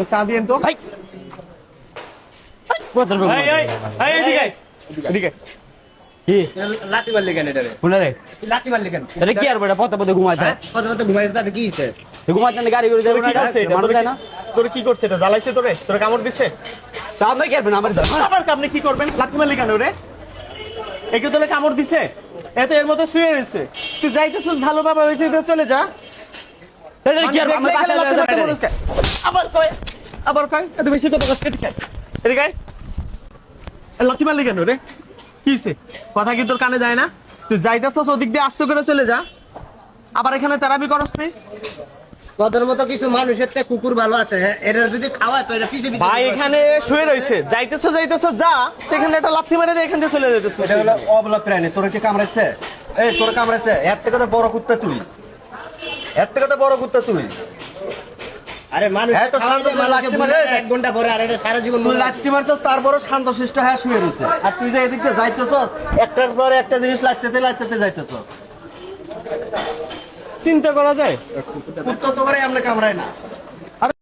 তো চা দিয়েন তো। ভাই। কি? করছে এটা? জ্বালাইছে তোরে? তোর কামড় দিচ্ছে? আপনি কি করবেন আমার আবার আপনি কি করবেন? লাকি মারলি কেন রে? একে তোরে কামড় দিছে? এত এর মতো শুয়ে রয়েছে। তুই যাইতেছিস ওই দিকে চলে যা। খায়। আবার কয় আবার কয়? এত বেশি কথা কষ্ট এদিকে আয়। এদিকে লাথি মারলি কেন রে? কি কথা কি তোর কানে যায় না? তুই যাইতেছস ওদিক দিয়ে আস্তে করে চলে যা। আবার এখানে তেরাবি করস তুই কদর মতো কিছু মানুষের তে কুকুর ভালো আছে হ্যাঁ? এরা যদি খাওয়ায় তো এটা পিছে পিছে ভাই এখানে শুয়ে রয়েছে যাইতেছো যাইতেছো যা। এখানে একটা লাথি মেরে দিয়ে এখান দিয়ে চলে যেতেছো এটা হলো অবলা প্রাণী। তোর কি কামড়াইছে? এই তোর কামড়াইছে। এর থেকে তো বড় কুত্তা তুই। এর থেকে তো বড় কুত্তা তুই। আরে মানুষ হ্যাঁ, তো শান্ত করে মারে। এক ঘণ্টা পরে আর এটা সারা জীবন তুই লাগতে লাত্তি মারছস তারপরে শান্ত শিষ্ট হ্যাঁ শুয়ে আর তুই যে এদিক দিয়ে যাইতেছস একটার পরে একটা জিনিস লাগতেতে লাগতেতে যাইতেছস। চিন্তা করা যায়? কুত্তা তো করে আমরা কামড়ায় না।